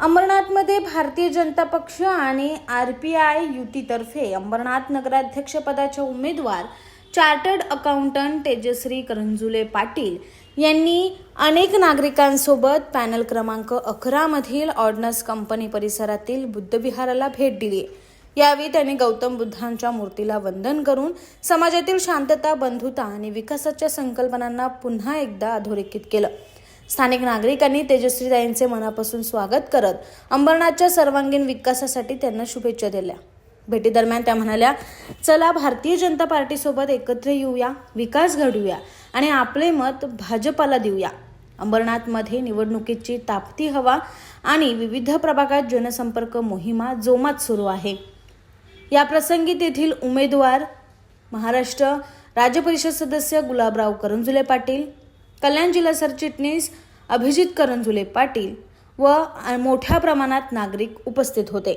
अंबरनाथमध्ये भारतीय जनता पक्ष आणि आर पी आय युतीतर्फे अंबरनाथ नगराध्यक्षपदाचे उमेदवार चार्टर्ड अकाउंटंट तेजश्री करंजुले पाटील यांनी अनेक नागरिकांसोबत पॅनल क्रमांक अकरामधील ऑर्डनस कंपनी परिसरातील बुद्धविहाराला भेट दिली. यावेळी त्यांनी गौतम बुद्धांच्या मूर्तीला वंदन करून समाजातील शांतता बंधुता आणि विकासाच्या संकल्पनांना पुन्हा एकदा अधोरेखित केलं. स्थानिक नागरिकांनी तेजस्वीताईंचे मनापासून स्वागत करत अंबरनाथच्या सर्वांगीण विकासासाठी त्यांना शुभेच्छा दिल्या. भेटीदरम्यान त्या म्हणाल्या चला भारतीय जनता पार्टीसोबत एकत्र येऊया विकास घडूया आणि आपले मत भाजपाला देऊया. अंबरनाथमध्ये निवडणुकीची तापती हवा आणि विविध प्रभागात जनसंपर्क मोहिमा जोमात सुरू आहे. या प्रसंगी तेथील उमेदवार महाराष्ट्र राज्य परिषद सदस्य गुलाबराव करंजुले पाटील कल्याण जिल्हा सरचिटणीस अभिजित करंजुले पाटील व मोठ्या प्रमाणात नागरिक उपस्थित होते.